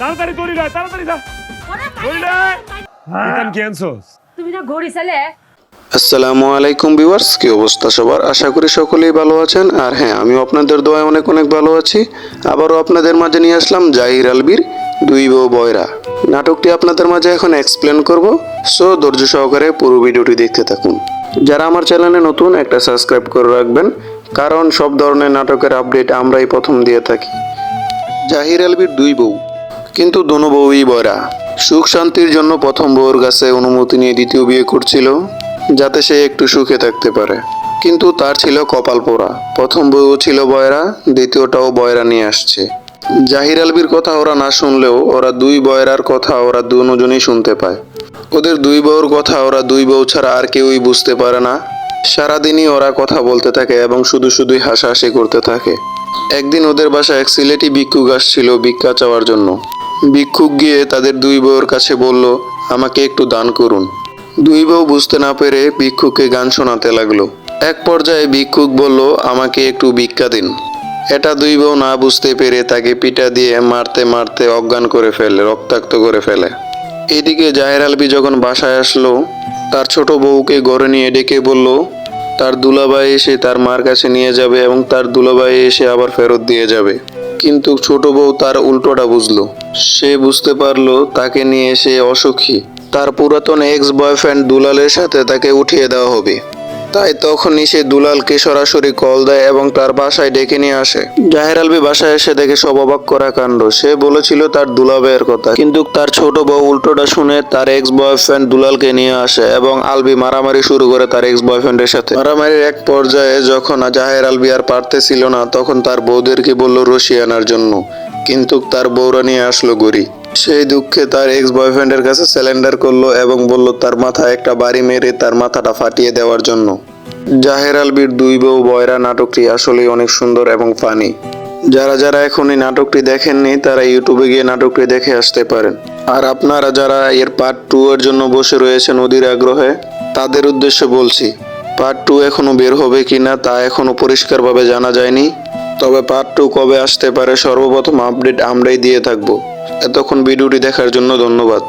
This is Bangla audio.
তাড়াতাড়ি দড়ি গায় তাড়াতাড়ি যা। ওরে দড়ি মাইয়া, ইতান কি আনছস তুমি না ঘড়ি ছেলে। আসসালামু আলাইকুম ভিউয়ার্স কি অবস্থা সবার? আশা করি সকলেই ভালো আছেন। আর হ্যাঁ আমি আপনাদের দোয়ায় অনেক অনেক ভালো আছি। আবারও আপনাদের মাঝে নিয়ে আসলাম জাহির আলবির দুই বউ বয়রা। নাটকটি আপনাদের মাঝে এখন এক্সপ্লেন করব। সো ধৈর্য সহকারে পুরো ভিডিওটি দেখতে থাকুন। যারা আমার চ্যানেলে নতুন একটা সাবস্ক্রাইব করে রাখবেন। কারণ সব ধরনের নাটকের আপডেট আমরাই প্রথম দিয়ে থাকি। জাহির আলবির দুই বউ। কিন্তু দোনো বউই বয়রা। সুখ শান্তির জন্য প্রথম বউর কাছে অনুমতি নিয়ে দ্বিতীয় বিয়ে করছিল, যাতে সে একটু সুখে থাকতে পারে। কিন্তু তার ছিল কপাল পোড়া। প্রথম বউ ছিল বয়রা, দ্বিতীয়টাও বয়রা নিয়ে আসছে। জাহির আলবির কথা ওরা না শুনলেও ওরা দুই বয়রার কথা ওরা দুজনই শুনতে পায়। ওদের দুই বউর কথা ওরা দুই বউ ছাড়া আর কেউই বুঝতে পারে না। সারাদিনই ওরা কথা বলতে থাকে এবং শুধু শুধুই হাসাহাসি করতে থাকে। একদিন ওদের বাসায় এক সিলেটি ভিক্ষুক আসছিল ভিক্ষা চাওয়ার জন্য। ভিক্ষুক গিয়ে তাদের দুই বউয়ের কাছে বলল, আমাকে একটু দান করুন। দুই বউ বুঝতে না পেরে ভিক্ষুককে গান শোনাতে লাগল। এক পর্যায়ে ভিক্ষুক বলল, আমাকে একটু ভিক্ষা দিন। এটা দুই বউ না বুঝতে পেরে তাকে পিটা দিয়ে মারতে মারতে অজ্ঞান করে ফেলে, রক্তাক্ত করে ফেলে। এদিকে জাহের আলবি যখন বাসায় আসলো, তার ছোট বউকে ঘরে নিয়ে ডেকে বলল, তার দুলাভাই এসে তার মার কাছে নিয়ে যাবে এবং তার দুলাভাই এসে আবার ফেরত দিয়ে যাবে। কিন্তু ছোট বউ তার উল্টোটা বুঝলো। সে বুঝতে পারল তাকে নিয়ে সে অসুখী। তার পুরাতন এক্স বয়ফ্রেন্ড দুলালের সাথে তাকে উঠিয়ে দেওয়া হবে। তাই তখনই সে দুলালকে সরাসরি কল দেয় এবং তার বাসায় ডেকে নিয়ে আসে। জাহের আলবি বাসায় এসে দেখে সব অবাক করা কাণ্ড। সে বলেছিল তার দুলাভাইয়ের কথা, কিন্তু তার ছোট বউ উল্টোটা শুনে তার এক্স বয়ফ্রেন্ড দুলালকে নিয়ে আসে এবং আলবি মারামারি শুরু করে তার এক্স বয়ফ্রেন্ডের সাথে। মারামারির এক পর্যায়ে যখন জাহের আলবি আর পারতেছিল না, তখন তার বউদেরকে বলল, রশি আনার জন্য। কিন্তু তার বউরা নিয়ে আসলো গড়ি। সেই দুঃখে তার এক্স বয়ফ্রেন্ডের কাছে স্যালেন্ডার করল এবং বলল, তার মাথায় একটা বাড়ি মেরে তার মাথাটা ফাটিয়ে দেওয়ার জন্য। জাহের আলবির দুই বউ বয়রা নাটকটি আসলেই অনেক সুন্দর এবং ফানি যারা যারা এখন এই নাটকটি দেখেননি, তারা ইউটিউবে গিয়ে নাটকটি দেখে আসতে পারেন। আর আপনারা যারা এর পার্ট টু এর জন্য বসে রয়েছেন অধীর আগ্রহে, তাদের উদ্দেশ্যে বলছি পার্ট টু এখনও বের হবে কিনা তা এখনও পরিষ্কারভাবে জানা যায়নি। তবে পার্ট টু কবে আসতে পারে সর্বপ্রথম আপডেট আমরাই দিয়ে থাকব। এতক্ষণ ভিডিওটি দেখার জন্য ধন্যবাদ।